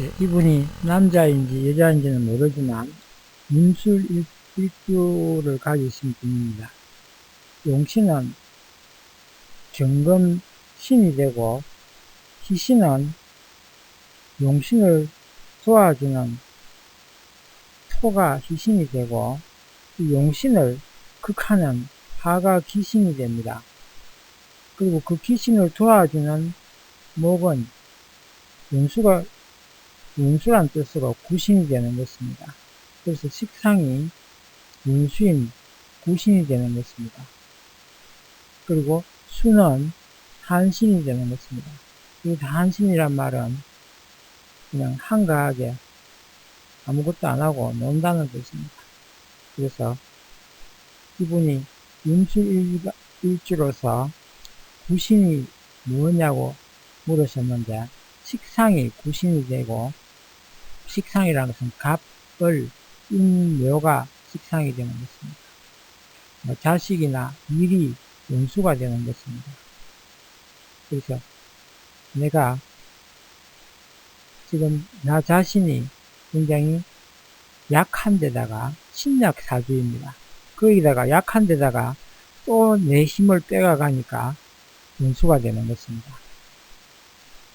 예, 이분이 남자인지 여자인지는 모르지만 일- 일주를 가지신 분입니다. 용신은 정금 신이 되고 희신은 용신을 도와주는 토가 희신이 되고 이 용신을 극하는 화가 기신이 됩니다. 그리고 그 기신을 도와주는 목은 용수가 윤수란 뜻으로 구신이 되는 것입니다. 그래서 식상이 윤수인 구신이 되는 것입니다. 그리고 수는 한신이 되는 것입니다. 이 한신이란 말은 그냥 한가하게 아무것도 안 하고 논다는 뜻입니다. 그래서 이분이 윤수 일주로서 구신이 무엇냐고 물으셨는데 식상이 구신이 되고 식상이라는 것은 갑, 을, 인, 묘가 식상이 되는 것입니다. 뭐 자식이나 일이 연수가 되는 것입니다. 그래서 내가 지금 나 자신이 굉장히 약한 데다가 신약 사주입니다. 거기다가 약한 데다가 또 내 힘을 빼가가니까 연수가 되는 것입니다.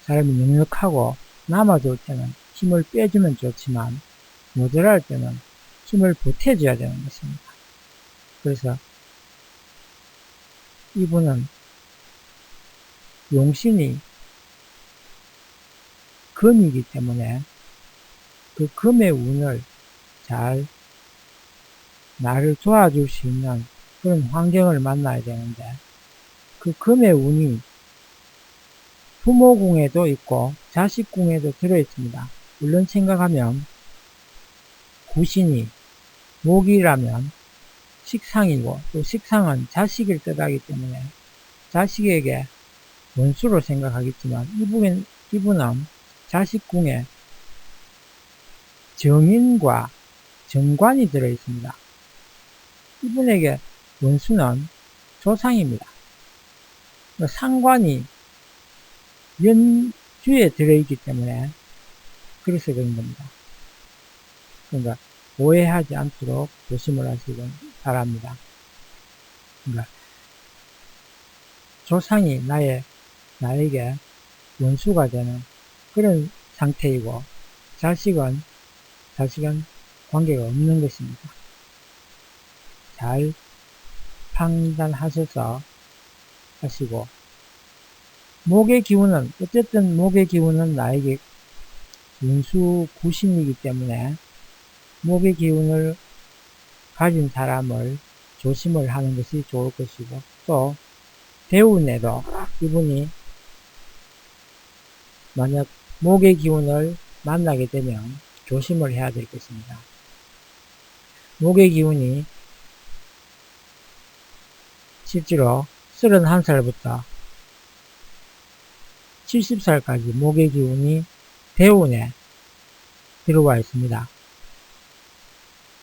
사람이 능력하고 남아줄 때는 힘을 빼주면 좋지만 모자랄 때는 힘을 보태줘야 되는 것입니다. 그래서 이분은 용신이 금이기 때문에 그 금의 운을 잘 나를 도와줄 수 있는 그런 환경을 만나야 되는데 그 금의 운이 부모궁에도 있고 자식궁에도 들어있습니다. 물론 생각하면 구신이 목이라면 식상이고 또 식상은 자식을 뜻하기 때문에 자식에게 원수로 생각하겠지만 이분은, 이분은 자식궁에 정인과 정관이 들어있습니다. 이분에게 원수는 조상입니다. 상관이 연주에 들어있기 때문에 그래서 그런 겁니다. 그러니까 오해하지 않도록 조심을 하시기 바랍니다. 그러니까 조상이 나의 나에게 원수가 되는 그런 상태이고 자식은 자식은 관계가 없는 것입니다. 잘 판단하셔서 하시고 목의 기운은 어쨌든 목의 기운은 나에게 운수 구신이기 때문에 목의 기운을 가진 사람을 조심을 하는 것이 좋을 것이고 또 대운에도 이분이 만약 목의 기운을 만나게 되면 조심을 해야 될 것입니다. 목의 기운이 실제로 31살부터 70살까지 목의 기운이 대운에 들어와 있습니다.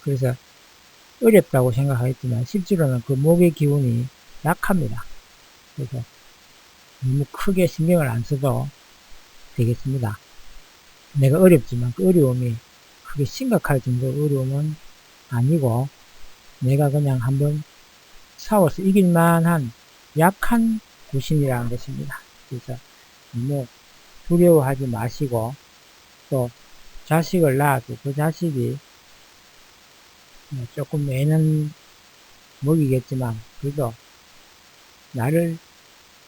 그래서 어렵다고 생각하겠지만 실제로는 그 목의 기운이 약합니다. 그래서 너무 크게 신경을 안 써도 되겠습니다. 내가 어렵지만 그 어려움이 크게 심각할 정도 어려움은 아니고 내가 그냥 한번 싸워서 이길 만한 약한 구신이라는 것입니다. 그래서 너무 두려워하지 마시고 또 자식을 낳아도 그 자식이 조금 매는 먹이겠지만 그래도 나를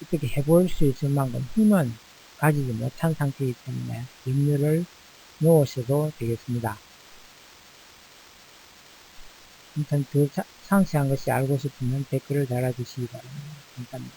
어떻게 해볼 수 있을 만큼 힘은 가지지 못한 상태이기 때문에 염려를 놓으셔도 되겠습니다. 아무튼 더 상세한 것이 알고 싶으면 댓글을 달아주시기 바랍니다. 감사합니다.